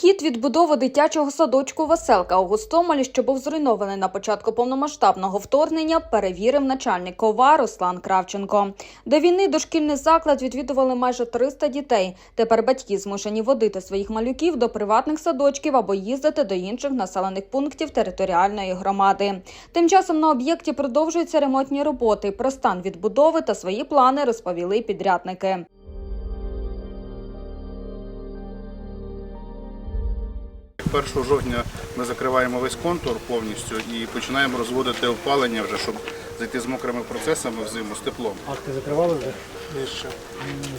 Хід відбудови дитячого садочку Веселка у Гостомелі, що був зруйнований на початку повномасштабного вторгнення, перевірив начальник КОВА Руслан Кравченко. До війни дошкільний заклад відвідували майже 300 дітей. Тепер батьки змушені водити своїх малюків до приватних садочків або їздити до інших населених пунктів територіальної громади. Тим часом на об'єкті продовжуються ремонтні роботи. Про стан відбудови та свої плани розповіли підрядники. Першого жовтня ми закриваємо весь контур повністю і починаємо розводити опалення вже, щоб зайти з мокрими процесами в зиму з теплом. А ти закривали вже? Ще.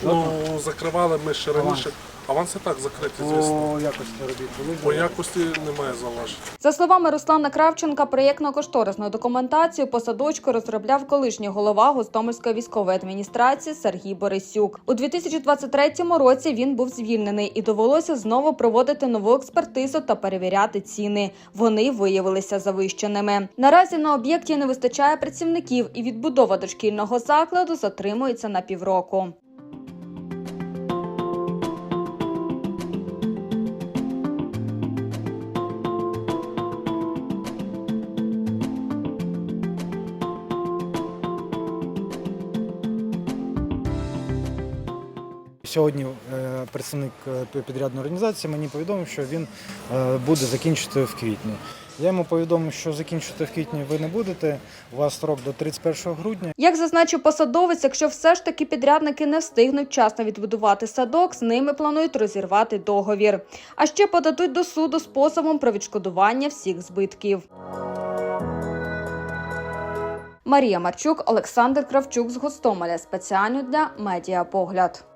Ну, закривали ми ще раніше. Аванси так закриті, звісно. По якості робіт були? По якості немає зауважень. За словами Руслана Кравченка, проєктно-кошторисну документацію по садочку розробляв колишній голова Гостомельської військової адміністрації Сергій Борисюк. У 2023 році він був звільнений і довелося знову проводити нову експертизу та перевіряти ціни. Вони виявилися завищеними. Наразі на об'єкті не вистачає працівників, і відбудова дошкільного закладу затримується на півроку. Сьогодні е, представник е, підрядної організації мені повідомив, що він е, буде закінчити в квітні. Я йому повідомив, що закінчити в квітні ви не будете. У вас строк до 31 грудня. Як зазначив посадовець, якщо все ж таки підрядники не встигнуть вчасно відбудувати садок, з ними планують розірвати договір. А ще подадуть до суду з позовом про відшкодування всіх збитків. Марія Марчук, Олександр Кравчук з Гостомеля спеціально для медіапогляд.